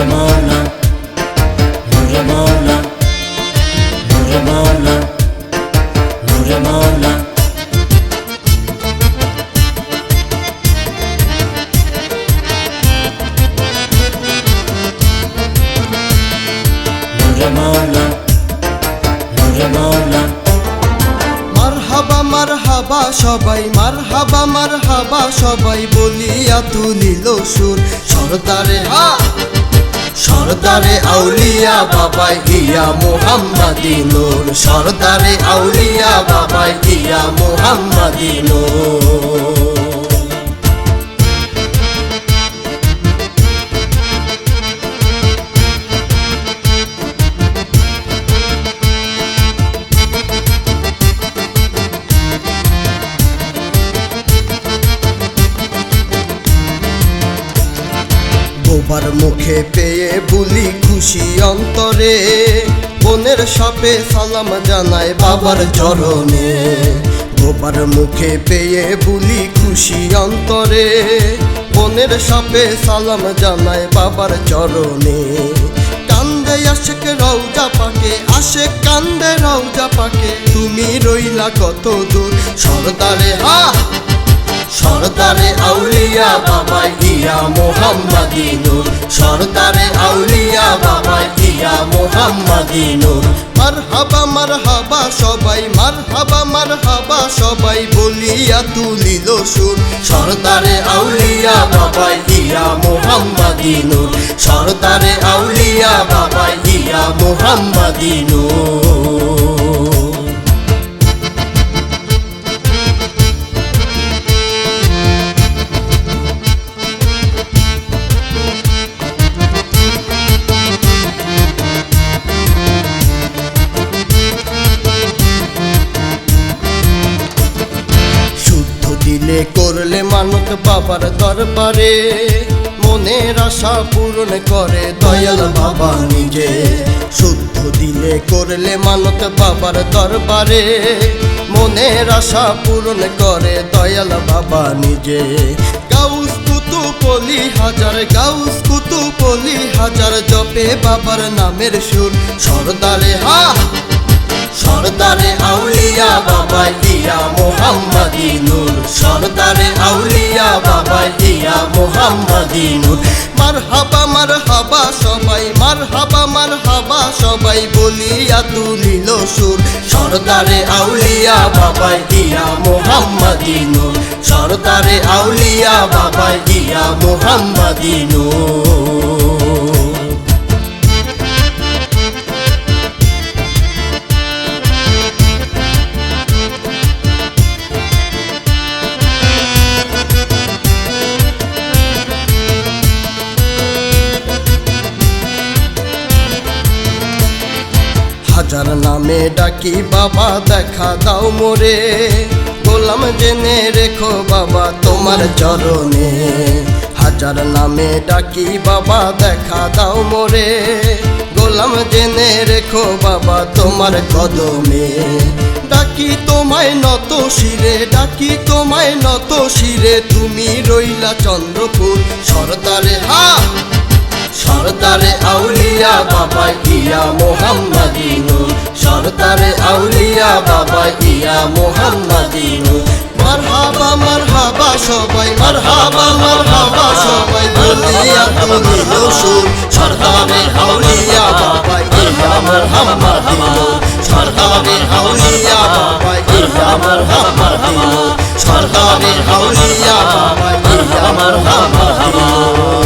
মৌলা নূরে মৌলা নূরে মৌলা নূরে মৌলা মারহাবা মারহাবা, সবাই মারহাবা মারহাবা, সবাই বলিয়া তুলিল সুর। সরদারে, হা! সরদারে আউলিয়া বাবাই গিয়া মোহাম্মদি নূর। সরদারে আউলিয়া বাবাই গিয়া মোহাম্মদি নূর। বোবার মুখে পেয়ে বুলি খুশি অন্তরে। বোনের সাপে সালাম জানায় বাবার চরণে। বোবার মুখে পেয়ে বুলি খুশি অন্তরে। বোনের সাপে সালাম জানায় বাবার চরণে। কান্দে আশেক রৌজা পাকে আসে কান্দে রৌজা পাকে। তুমি রইলা কত দূর, সরদারে হা সরদারে আউলিয়া বাবা ইয়া মোহাম্মদিনুর সরদারে আউলিয়া বাবা ইয়া মোহাম্মদিনুর মারহাবা মারহাবা, সবাই মারহাবা মারহাবা, সবাই বলিয়া তুলিল সুর। সরদারে আউলিয়া বাবা ইয়া মোহাম্মদিনুর সরদারে আউলিয়া বাবা ইয়া মোহাম্মদিনুর দিলে করলে মানত বাবার দরবারে। মনের আশা পূরণ করে দয়াল বাবা নিজে। শুদ্ধ দিলে করলে মানত বাবার দরবারে। মনের আশা পূরণ করে দয়াল বাবা নিজে। গাউস কুতু পলি হাজার, গাউস কুতু পলি হাজার, জপে বাবার নামের সুর। সরদারে হা! সরদারে আউলিয়া বাবা, ইয়া মোহাম্মদিনুর সরদারে আউলিয়া বাবা, ইয়া মোহাম্মদিনুর মারহাবা মারহাবা, সবাই, মারহাবা মারহাবা, সবাই বলিয়া তুলিল সুর। সরদারে আউলিয়া বাবা, ইয়া মোহাম্মদিনুর সরদারে আউলিয়া বাবা, ইয়া মোহাম্মদিনুর হাজার নামে ডাকি, বাবা, দেখা দাও মোরে। গোলাম জেনে রেখো, বাবা, তোমার চরণে। হাজার নামে ডাকি, বাবা, দেখা দাও মোরে। গোলাম জেনে রেখো, বাবা, তোমার কদমে। ডাকি তোমায় নত শিরে, ডাকি তোমায় নত শিরে, তুমি রইলা চন্দ্রপুর সরদারে। হা! সরদারে আউলিয়া বাবা ইয়া মোহাম্মদিনু। সরদারে আউলিয়া বাবা ইয়া মোহাম্মদিনু। মারহাবা মারহাবা সবাই, মারহাবা মারহাবা সবাই। বলিয়া তুমি রসুল সরদারে আউলিয়া বাবা ইয়া মোহাম্মদিনু। সরদারে আউলিয়া বাবা ইয়া মোহাম্মদিনু। সরদারে আউলিয়া বাবা ইয়া মোহাম্মদিনু।